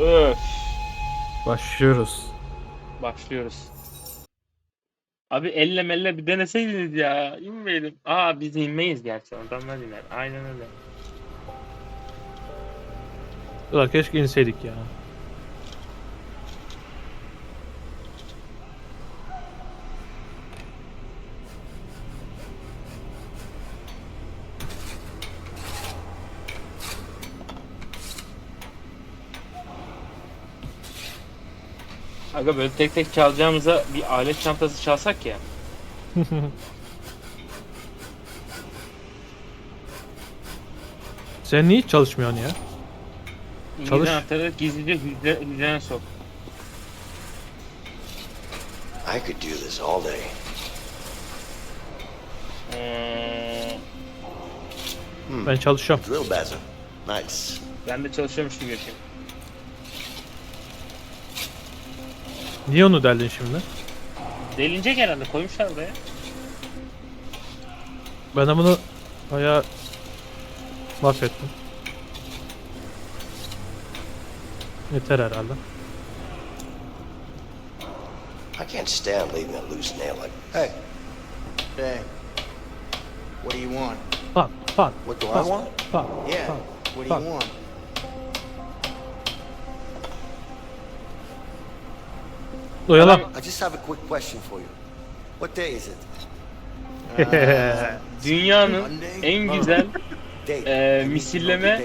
Öf. Başlıyoruz. Başlıyoruz. Abi elle melle bir deneseydiniz ya. İnmeyelim. Aa biz inmeyiz gerçi. Adamlar iner. Aynen öyle. Ulan keşke inseydik ya. Aga böyle tek tek çalacağımıza bir alet çantası çalsak ya. Sen niye hiç çalışmıyorsun ya? Çalış. anahtarı gizlice hücre, hücrene sok. I could do this all day. Ee, Ben çalışıyorum. Drill basin. Nice. ben de çalışıyormuş gibi yapayım. Niye onu deldin şimdi? Delinecek herhalde koymuşlar buraya. Ben de bunu bayağı mahvettim. Yeter herhalde. I can't stand leaving a loose nail like Hey. Hey. What do you want? Pat pat What do I pat, want? Pat Yeah. pat. What do Fuck. you want? Oyalan. I just have a quick question for you. What day is it? Dünyanın Monday? en güzel to misilleme-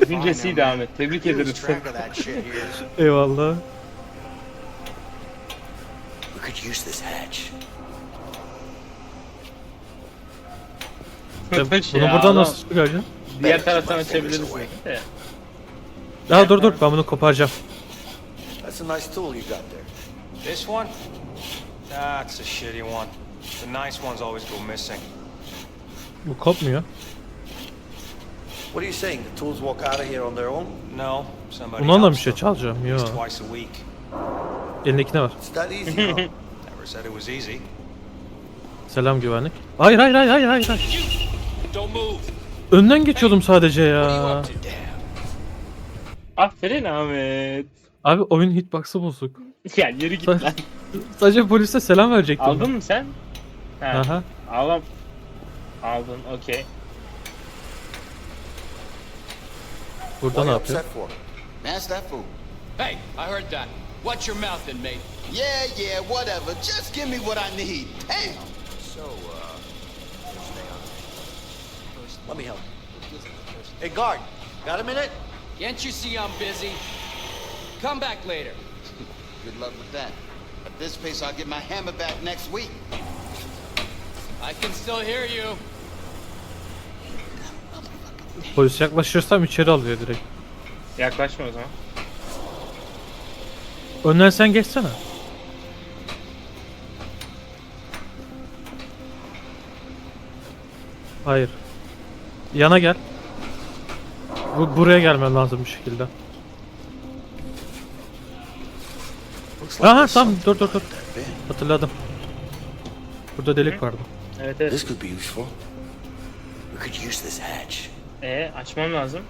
düşüncesiydi Ahmet. Tebrik here. Eyvallah. We could use this hatch. Bunu ya, buradan adam nasıl çıkaracaksın? Diğer taraftan açabiliriz belki de. Ya dur dur ben bunu koparacağım. That's a nice tool you got there. This one? That's a shitty one. The nice ones always go missing. Bu kopmuyor. What are you saying? The tools walk out of here on their own? No, somebody Bundan da bir şey çalacağım. Yo. Twice a week. Elindeki ne var? It's that easy, huh? Never said it was easy. Selam güvenlik. Hayır hayır hayır hayır hayır. hayır. Don't move. Önden geçiyordum sadece ya. Aferin Ahmet. Abi oyun hitbox'ı bozuk. Ya yürü git lan. Sadece polise selam verecektim. Aldın mı sen? He. Aha. Alam. Aldın okey. Burada What ne are you yapıyor? upset for? That fool. Hey, I heard that. Watch your mouth then, mate. Yeah, yeah, whatever. Just give me what I need. Damn. So, uh, let me help. Hey, guard, got a minute? Can't you see I'm busy? Come back later. Good luck with that. At this pace, I'll get my hammer back next week. I can still hear you. Polis yaklaşırsam içeri alıyor direkt. Yaklaşma o zaman. Önden sen geçsene. Hayır. Yana gel. Bu buraya gelmen lazım bir şekilde. Aha something dur dur dur. Hatırladım. Burada delik vardı. Evet evet. This could be useful. We could use this hatch. Ee açmam lazım.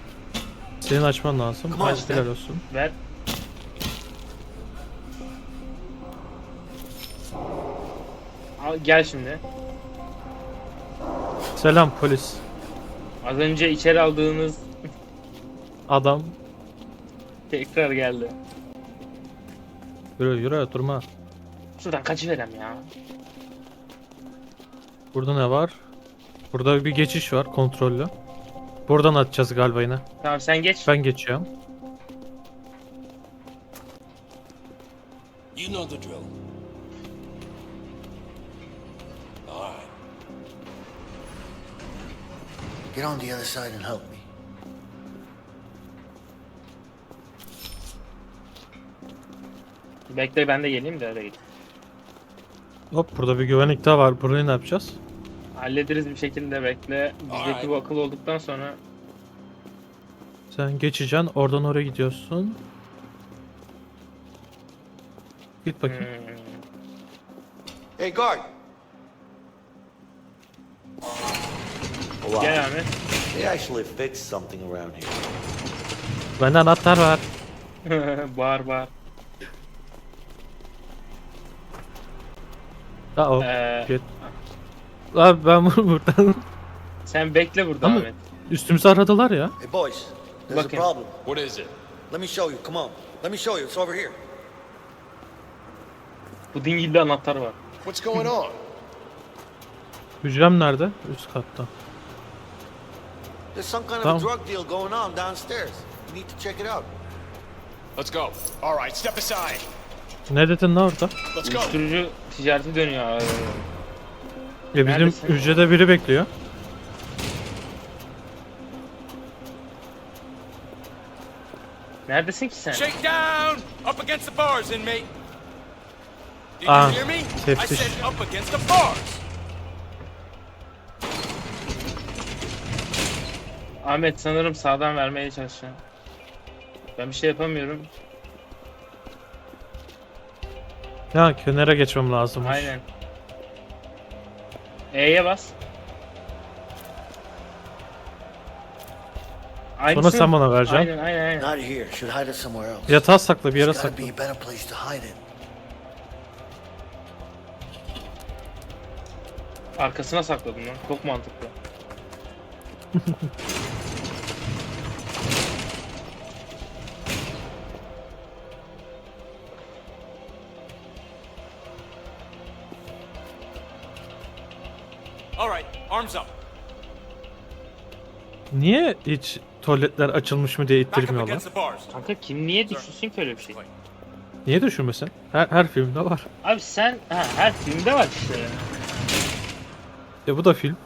Senin açman lazım. Aç helal olsun. Ver. Al, gel şimdi. Selam polis. Az önce içeri aldığınız Adam. tekrar geldi. Yürü yürü durma. Şuradan kaçıverem ya. Burada ne var? Burada bir geçiş var kontrollü. Buradan atacağız galiba yine. Tamam sen geç. Ben geçiyorum. You know the drill. All right. Get on the other side and help me. Bekle ben de geleyim de öyle git. Hop burada bir güvenlik daha var. Burayı ne yapacağız? Hallederiz bir şekilde bekle. Bizdeki bu akıl olduktan sonra Sen geçeceksin. Oradan oraya gidiyorsun. Git bakayım. hmm, Hey, guard. Wow. gel Ahmet. They actually fixed something around here. Bende anahtar var. bağır bağır. Ha o. Ee, Get. Abi ben bunu buradan sen bekle burada Ama- Ahmet. üstümüzü aradılar ya. Hey, boys. There's a problem. What is it? Let me show you. Come on. Let me show you. It's over here. Bu dingilde anahtar var. What's going on? Hücrem nerede? Üst katta. There's some kind of Tamam. a drug deal going on downstairs. You need to check it out. Let's go. All right, step aside. Ne dedin lan orada? Let's go. Uyuşturucu ticareti dönüyor. Ee, Ya bizim Neredesin? hücrede biri bekliyor. Neredesin ki sen? Shake down! Up against the bars, inmate! Did Ah, you hear me? I teftiş. said up against the bars! Ahmet sanırım sağdan vermeye çalışacağım. Ben bir şey yapamıyorum. Ya kenara geçmem lazım. Aynen. E'ye bas. Sonra Aynısını- sen bana vereceksin. Aynen aynen aynen. Not here. Should hide it somewhere else. Yatağa sakla bir yere There's gotta sakla. be a better place to hide it. Arkasına sakladım lan. Çok mantıklı. arms up. Niye hiç tuvaletler açılmış mı diye Back up ittirmiyorlar? against the bars. Kanka kim niye düşünsün ki öyle bir şey? Niye düşünmesin? Her, her filmde var. Abi sen ha, her filmde var işte. ya. E bu da film.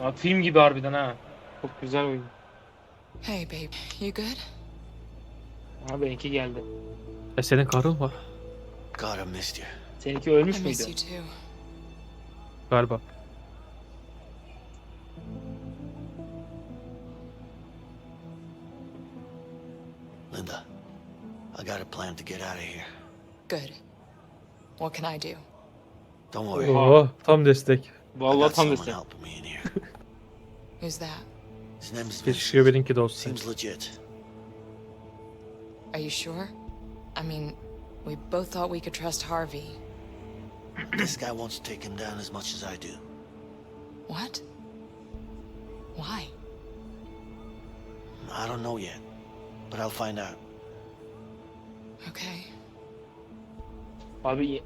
Abi film gibi harbiden ha. Çok güzel oyun. Hey, babe, you good? Abi benimki geldi. E senin karın var God, I missed you. Seninki ölmüş I miss müydü? you too. galiba. Linda, I got a plan to get out of here. Good. What can I do? Don't worry. Oo tam destek. Vallahi tam destek. Who's that? His name's Keşke benimki de olsun. Seems legit. Are you sure? I mean, we both thought we could trust Harvey. This guy wants to take him down as much as I do. What? Why? I don't know yet, but I'll find out. Okay. Abi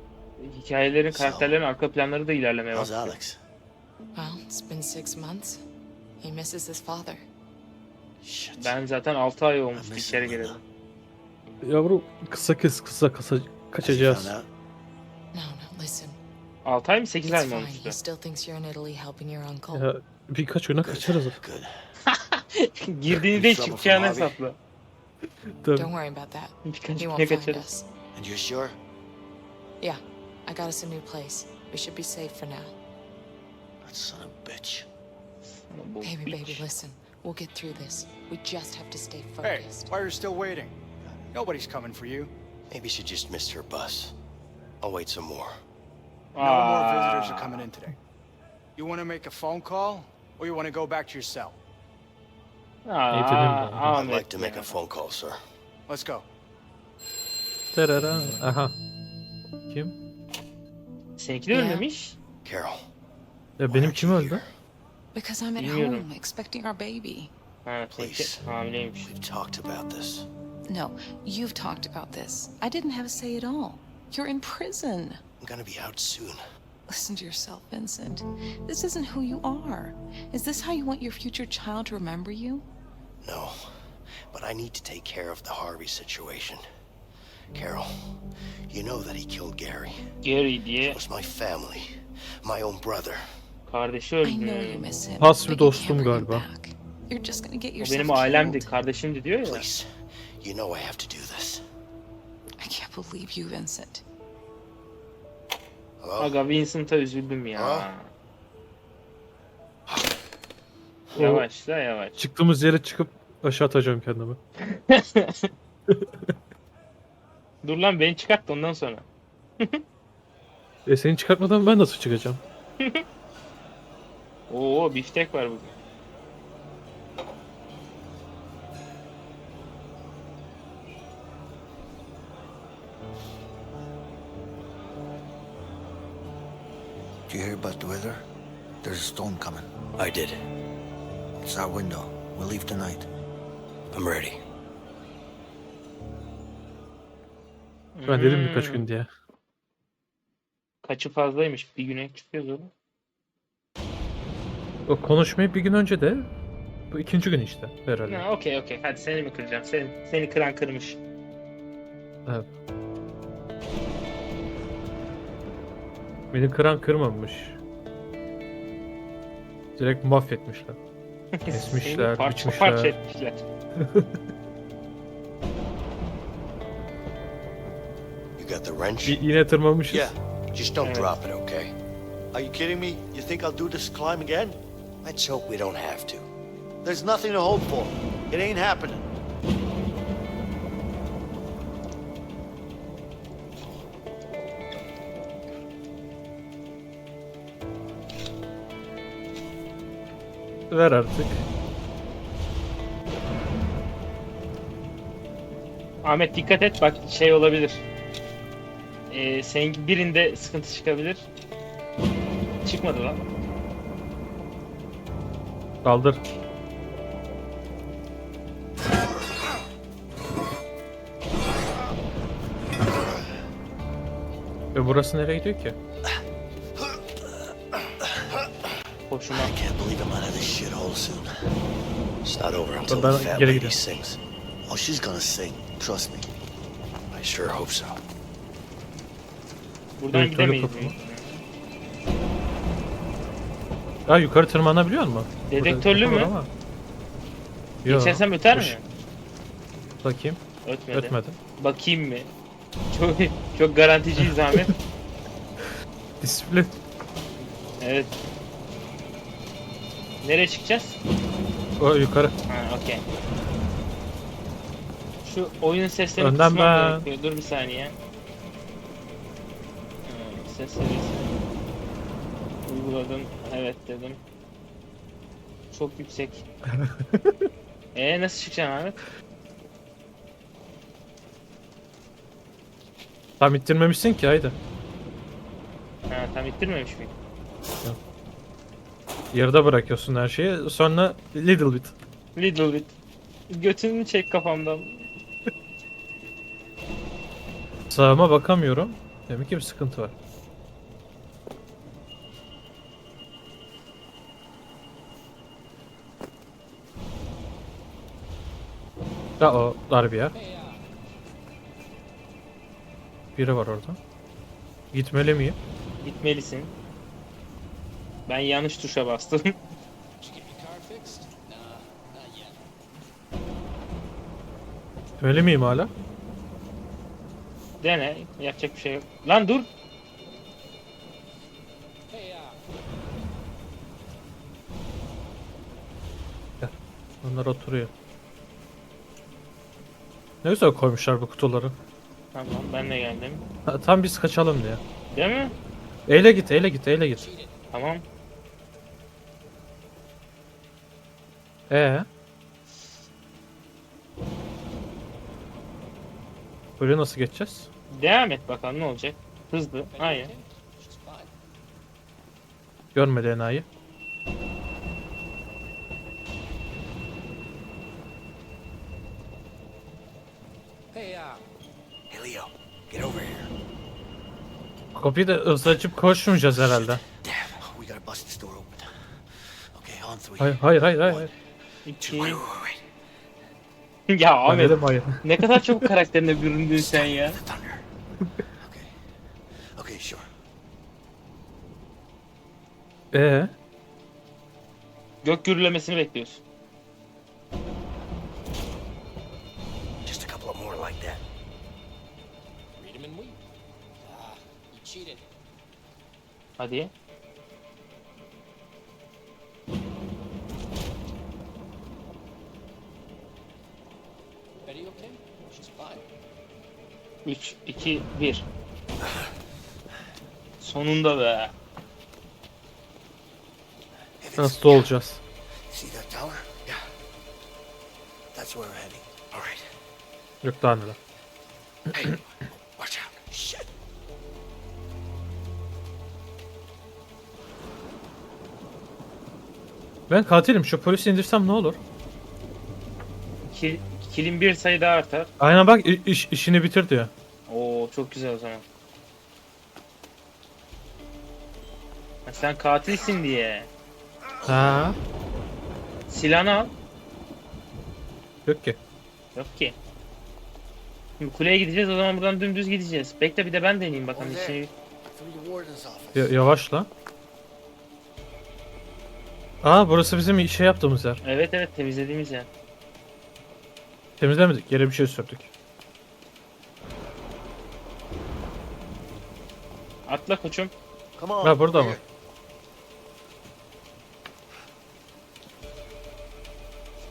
hikayelerin, karakterlerin arka planları da ilerlemeye How's başlıyor. Alex? Well, it's been six months. He misses his father. Shit. Ben zaten 6 ay içeri him, gireli. Linda. Yavrum kısa kız kısa kısa kaçacağız. Listen. 6 ay mı 8 It's ay mı fine. olmuştu? He still thinks you're in Italy helping your uncle. Ya, birkaç güne kaçarız. Good. Girdiğini değil Trouble çıkacağını from Harvey. hesapla. Tabii. Don't worry about that. Birkaç He güne won't find kaçarız. us. And you're sure? Yeah, I got us a new place. We should be safe for now. That son of a bitch. Baby, piç. baby, listen. We'll get through this. We just have to stay focused. Hey, focused. why are you still waiting? Nobody's coming for you. Maybe she just missed her bus. I'll wait some more. No more ah. visitors are coming in today. You want to make a phone call, or you want to go back to your cell? aa, Eğitimin de. I'd Ahmet like to make a phone call, sir. Let's go. Terera. Aha. Uh-huh. Kim? Seninki de Ya. ölmemiş. Carol. Ya benim kim öldü? Because I'm at Bilmiyorum. home expecting our baby. Ha, seninki Please. hamileymiş. We've talked about this. No, you've talked about this. I didn't have a say at all. You're in prison. I'm gonna be out soon. Listen to yourself, Vincent. This isn't who you are. Is this how you want your future child to remember you? No. But I need to take care of the Harvey situation. Carol, you know that he killed Gary. Gary diye It was my family. My own brother. kardeşi I know you miss him. Has bir but you dostum can't bring him galiba. back. You're just gonna get O yourself benim ailemdi, killed. kardeşimdi diyor ya. Please. You know I have to do this. I can't believe you, Vincent. Hello? Aga Vincent'a üzüldüm ya. Ha? Yavaşla yavaş. Çıktığımız yere çıkıp aşağı atacağım kendimi. Dur lan beni çıkart da ondan sonra. E seni çıkartmadan ben nasıl çıkacağım? Oo biftek var bugün. You hear about the weather? There's a storm coming. I did. It's our window. We'll leave tonight. I'm ready. Ben dedim birkaç Hmm. gün diye. Kaçı fazlaymış. Bir güne çıkıyoruz oğlum. O konuşmayı bir gün önce de bu ikinci gün işte herhalde. Ha, okey okey. Hadi seni mi kıracağım? Seni, seni kıran kırmış. Evet. Beni kıran kırmamış. Direkt mahvetmişler. Kesmişler, parça biçmişler. parça etmişler. You got the wrench? Y- yine tırmamışız. Yeah. Just don't Evet. drop it, okay? Are you kidding me? You think I'll do this climb again? Let's hope we don't have to. There's nothing to hope for. It ain't happening. Ver artık. Ahmet dikkat et bak şey olabilir. Ee, senin birinde sıkıntı çıkabilir. Çıkmadı lan. Kaldır. Ve burası nereye gidiyor ki? Hoşuma. I can't believe I'm out of this shithole soon. It's not over until the fat lady sings. Oh, she's gonna sing. Trust me. I sure hope so. Buradan Evet, gidemeyiz. ihtimalle. Ya yukarı tırmanabiliyor mu? Dedektörlü mü? ama. Yo, Geçersem öter mi? boş. Bakayım. Ötmedi. Ötmedi. Bakayım mı? Çok çok garanticiyiz Ahmet. Disiplin. evet. Nereye çıkacağız? O yukarı. Ha okey. Şu oyunun seslerini Önden kısmam ben. gerekiyor. Dur bir saniye. Ha, ses seviyesi. Uyguladım. Evet dedim. Çok yüksek. Ee nasıl çıkacaksın Ahmet? Tam ittirmemişsin ki haydi. Ha tam ittirmemiş miyim? Yarıda bırakıyorsun her şeyi. Sonra little bit. Little bit. Götünü çek kafamdan. Sağıma bakamıyorum. Demek ki bir sıkıntı var. Ya o dar bir yer. Biri var orada. Gitmeli miyim? Gitmelisin. Ben yanlış tuşa bastım. Gitmeli miyim hala? Dene. Yapacak bir şey yok. Lan dur. Uh, Onlar oturuyor. Ne güzel koymuşlar bu kutuları. Tamam ben de geldim. Ha, tam biz kaçalım diye. Değil mi? Eyle git, eyle git, eyle git. Tamam. Ee? Buraya nasıl geçeceğiz? Devam et bakalım ne olacak. Hızlı. Aynen. Görmedi enayi. Hey, uh, Hey, Leo, get over here. Kapıyı da hızlı açıp koşmayacağız herhalde. Hayır, hayır, hayır, hayır. Ya Ben Ahmet dedim hayır. ne kadar çabuk karakterine büründün sen ya. The thunder. okay. Okay, sure. Ee? Gök gürlemesini bekliyorsun. Just a couple of more like that. read him and weep. Ah, you cheated. Hadi. 3, 2, 1. Sonunda be. Nasıl olacağız? Yok daha neler. Ben katilim. Şu polisi indirsem ne olur? 2, Kilim bir sayı daha artar. Aynen bak iş, işini bitir diyor. Oo çok güzel o zaman. Ha, sen katilsin diye. Ha. Silahını al. Yok ki. Yok ki. Şimdi kuleye gideceğiz o zaman buradan dümdüz gideceğiz. Bekle bir de ben deneyeyim bakalım Oley. işini. Through the warden's Aa burası bizim şey yaptığımız yer. Evet evet temizlediğimiz yer. Temizlemedik. Yere bir şey sürdük. Atla koçum. Come on. Ha burada mı?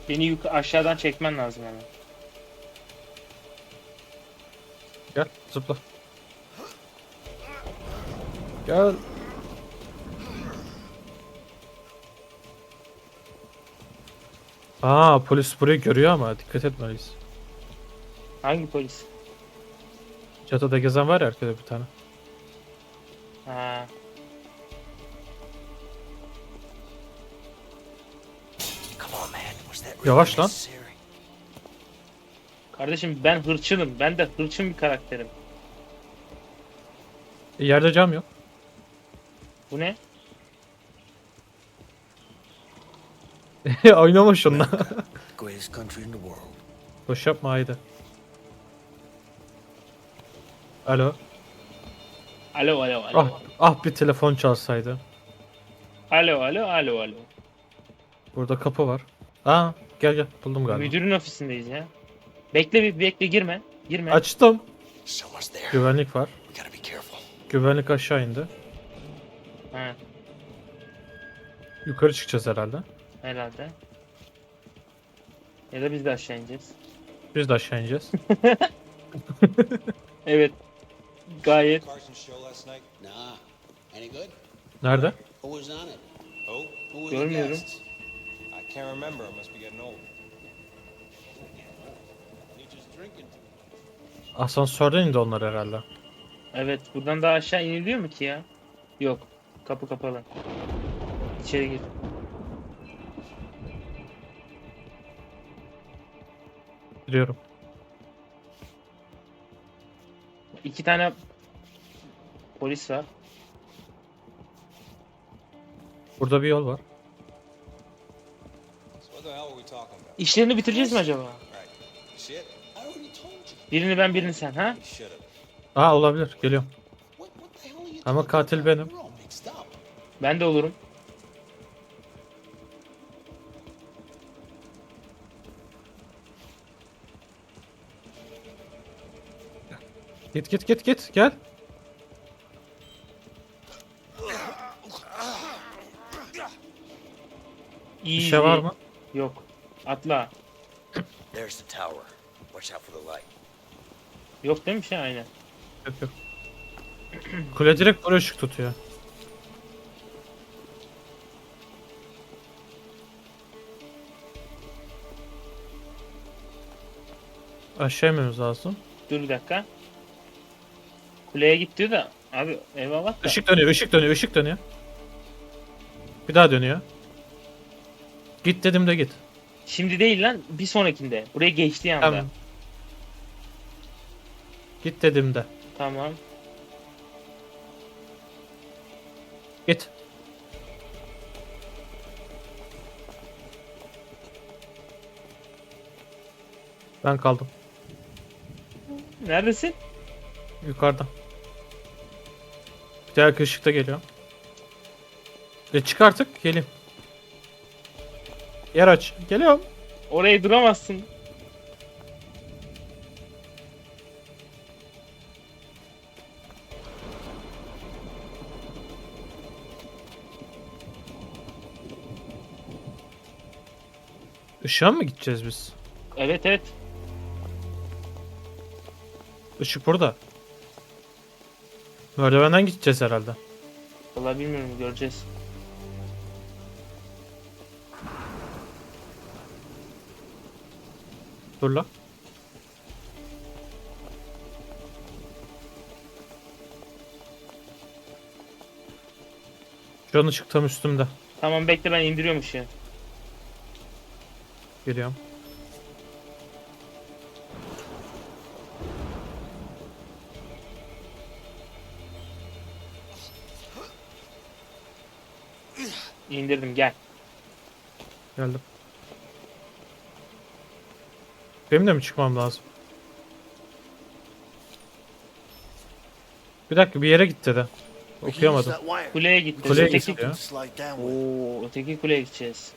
Beni yukarı aşağıdan çekmen lazım ama. Gel zıpla. Gel. Aa polis burayı görüyor ama dikkat etmeliyiz. Hangi polis? Çatıda gezen var ya arkada bir tane. Ha. Yavaş lan. Kardeşim ben hırçınım. Ben de hırçın bir karakterim. E, yerde cam yok. Bu ne? Oynama şunla. Boş yapma haydi. Alo. Alo alo alo. Ah, ah bir telefon çalsaydı. Alo alo alo alo. Burada kapı var. Aa gel gel buldum galiba. Müdürün ofisindeyiz ya. Bekle bir bekle girme. Girme. Açtım. Güvenlik var. Güvenlik aşağı indi. Ha, Yukarı çıkacağız herhalde. Herhalde. Ya da biz de aşağı ineceğiz. Biz de aşağı ineceğiz. Evet. Gayet. Nerede? Oh, Görmüyorum. guests? I can't remember. I must be getting old. You're just drinking. Asansörden indi onlar herhalde. Evet. Buradan daha aşağı iniliyor mu ki ya? Yok. Kapı kapalı. İçeri gir. Biliyorum. İki tane polis var. Burada bir yol var. İşlerini bitireceğiz mi acaba? Birini ben birini sen ha? Aa olabilir. Geliyorum. Ama katil benim. Ben de olurum. Git git git git. Gel. Bir Easy. şey var mı? Yok. Atla. There's the tower. Watch out for the light. Yok değil mi bir şey aynen. Yok yok. Kule direkt buraya ışık tutuyor. Aşağı inmemiz lazım. Dur bir dakika. Kuleye git diyor da. Abi eyvallah da. Işık dönüyor, ışık dönüyor, ışık dönüyor. Bir daha dönüyor. Git dedim de git. Şimdi değil lan. Bir sonrakinde. Buraya geçtiği anda. Tamam. Git dedim de. Tamam. Git. Ben kaldım. Neredesin? Yukarıda. Bir diğer ışıkta geliyor. E çık artık geleyim. Yer aç. Geliyorum. Oraya duramazsın. Işığa mı gideceğiz biz? Evet evet. Işık burada. Merdivenden gideceğiz herhalde. Vallahi bilmiyorum göreceğiz. Dur la. Şu an ışık tam üstümde. Tamam bekle ben indiriyorum ışığı. Geliyorum. İndirdim gel. Geldim. Benim de mi çıkmam lazım? Bir dakika bir yere gitti de. We can use Okuyamadım. Kuleye gitti. Kuleye öteki, gitti ya. Oo, öteki kuleye gideceğiz.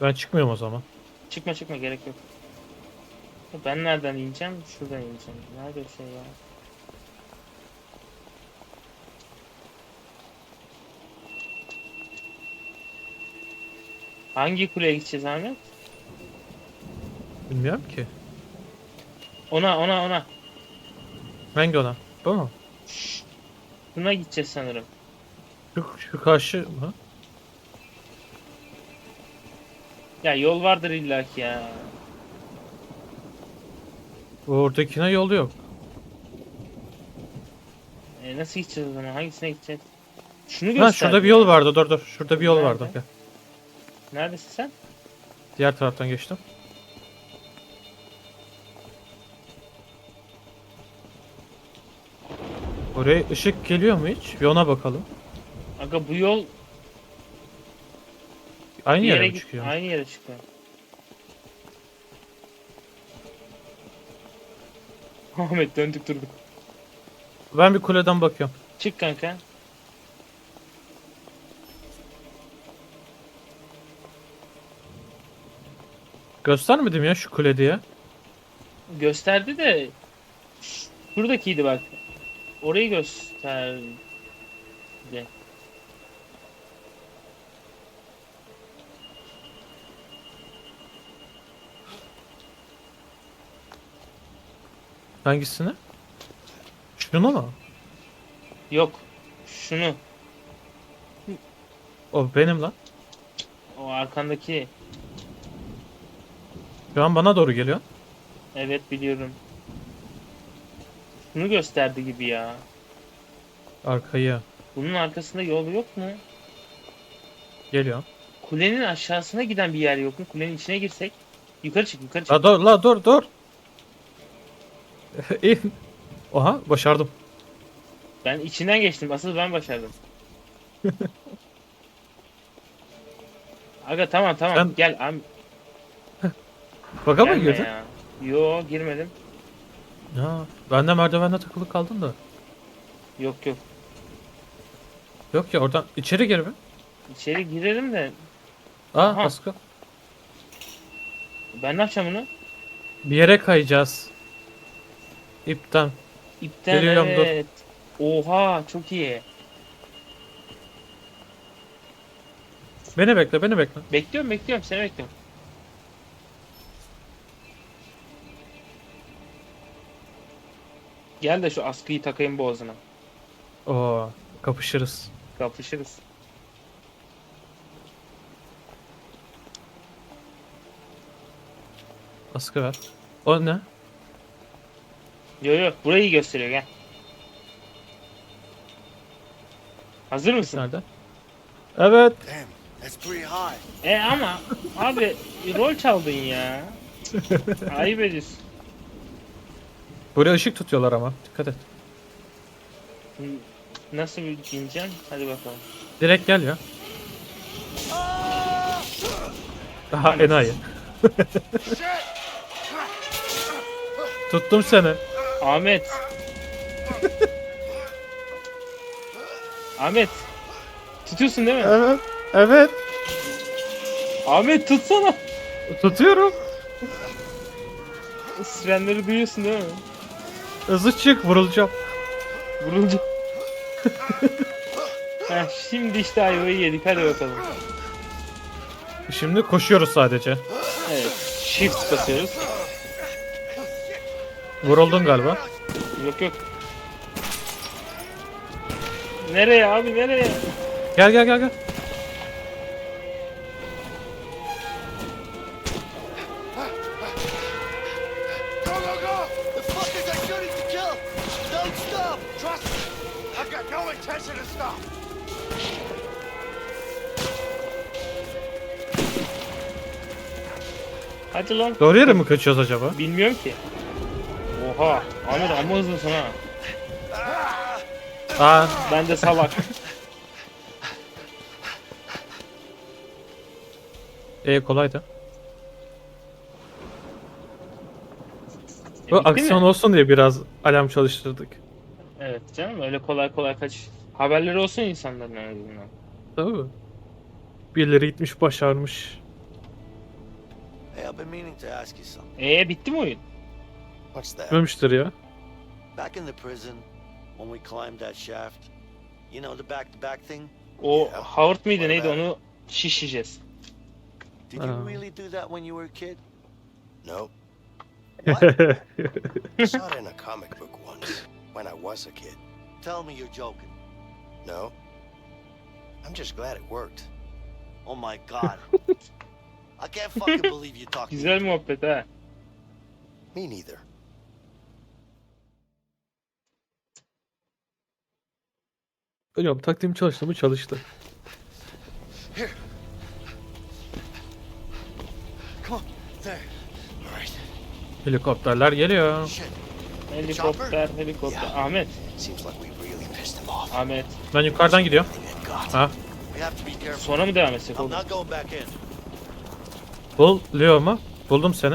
Ben çıkmıyorum o zaman. Çıkma çıkma gerek yok. Ben nereden ineceğim? Şuradan ineceğim. Nerede o şey ya? Hangi kuleye gideceğiz Ahmet? Bilmiyorum ki. Ona ona ona. Hangi ona? Bu mu? Buna gideceğiz sanırım. Şu, şu karşı mı? Ya yol vardır illaki ya. Oradakine yol yok. E, nasıl gideceğiz o zaman? Hangisine gideceğiz? Şunu Ha göster. şurada bir yol vardı dur dur. Şurada bir yol vardı. Nerede? Gel. Neredesin sen? Diğer taraftan geçtim. Oraya ışık geliyor mu hiç? Bir ona bakalım. Aga bu yol Aynı bir yere yere git. çıkıyor? Aynı yere çıkıyor. Ahmet döndük durduk. Ben bir kuleden bakıyorum. Çık kanka. Göstermedim ya şu kule diye. Gösterdi de şuradakiydi bak. Orayı gösterdi. Hangisini? Şunu mu? Yok. Şunu. O benim lan. O arkandaki. Şu an bana doğru geliyor. Evet biliyorum. Şunu gösterdi gibi ya. Arkayı. Bunun arkasında yol yok mu? Geliyor. Kulenin aşağısına giden bir yer yok mu? Kulenin içine girsek. Yukarı çık yukarı çık. La dur la dur dur. İn. Oha başardım. Ben içinden geçtim. Asıl ben başardım. Aga tamam tamam Sen- gel am Baka mı gelme girdin? ya. Yo girmedim. Ya, ben de merdivende takılı kaldım da. Yok yok. Yok ya oradan içeri gir bir. İçeri girelim de Aa Aha. Asko. ben ne yapacağım bunu? Bir yere kayacağız. İpten. İpten Geliyorum, dur. evet. Oha çok iyi. Beni bekle beni bekle. Bekliyorum bekliyorum seni bekliyorum. Gel de şu askıyı takayım boğazına. Oo kapışırız. Kapışırız. Askı ver. O ne? Yo yo burayı gösteriyor gel. Hazır mısın? Nerede? Evet. Damn, that's pretty high. E ama abi rol çaldın ya. Ayıp ediyorsun. Buraya ışık tutuyorlar ama. Dikkat et. Nasıl bir bineceksin? Hadi bakalım. Direkt gel ya. Daha enayi. Tuttum seni. Ahmet. Ahmet. Tutuyorsun değil mi? Evet. Evet. Ahmet tutsana. Tutuyorum. Sirenleri duyuyorsun değil mi? Hızlı çık vurulacağım. Vuruldu. Heh, şimdi işte ayvayı yedik hadi bakalım. Şimdi koşuyoruz sadece. Evet. Shift basıyoruz. Vuruldun galiba. Yok yok. Nereye abi nereye? Gel gel gel gel. Hadi lan. Doğru yere mi kaçıyoruz acaba? Bilmiyorum ki. Oha. Ahmet amma hızlısın ha. Aa, Ben de salak. e kolaydı. E, Bu bitti aksiyon mi? olsun diye biraz alarm çalıştırdık. Evet canım öyle kolay kolay kaç. Haberleri olsun insanların en azından. Tabii. Birileri gitmiş başarmış. Hey, I've been meaning to ask you something. Ee bitti mi oyun? What's that? Ölmüştür ya. Back in the prison, when we climbed that shaft, you know the back-to-back thing? O Ya, Howard mıydı vay neydi be. onu şişeceğiz. Did you Uh. really do that when you were a kid? Nope. What? I saw it in a comic book once when I was a kid. Tell me you're joking. No. I'm just glad it worked. Oh my god. I can't fucking believe you talking. Güzel muhabbet ha. Me neither. Hocam taktiğim çalıştı mı çalıştı. Come on, there. All right. Helikopterler geliyor. Shit. Helikopter, helikopter. Ahmet, Seems like we really pissed him off. Ahmet. Ben yukarıdan gidiyorum. Ha. We have to be careful. Sonra mı devam etsek I'm oğlum? not going back in. Bul Leo mu? Buldum seni.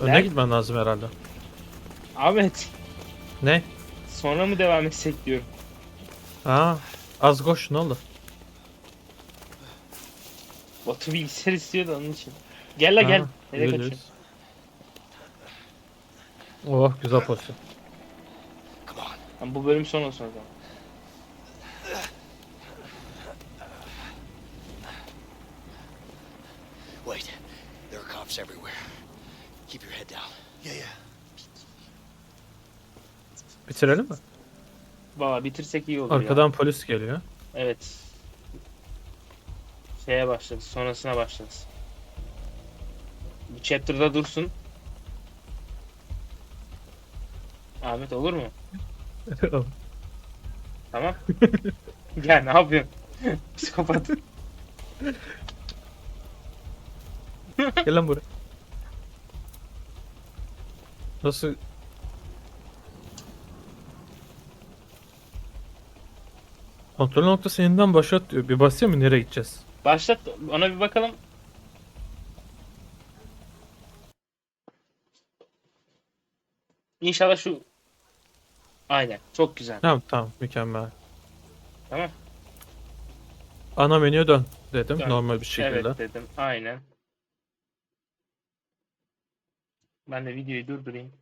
Önüne Ben- gitmen lazım herhalde. Ahmet, Ne? sonra mı devam etsek diyorum. Aa, az koş ne oldu? Batu bilgisayar istiyor da onun için. Gel la gel. Ha, Nereye geliyoruz. kaçıyorsun? Oh güzel pozisyon. Come on. Lan bu bölüm son olsun o zaman. Wait. There are cops everywhere. Keep your head down. Yeah, yeah. Bitirelim mi? Valla bitirsek iyi olur ya. Arkadan polis geliyor. Evet. Şeye başlarız. Sonrasına başlarız. Bu chapter'da dursun. Ahmet olur mu? Tamam. ya ne yapıyorsun? Psikopat. Gel lan buraya. Nasıl? Kontrol noktası yeniden başlat diyor. Bir basıyor mu nereye gideceğiz? Başlat. Ona bir bakalım. İnşallah şu... Aynen. Çok güzel. Tamam tamam mükemmel. Tamam. Ana menüye dön dedim Dön. normal bir şekilde. Evet dedim. Aynen. Ben de videoyu durdurayım.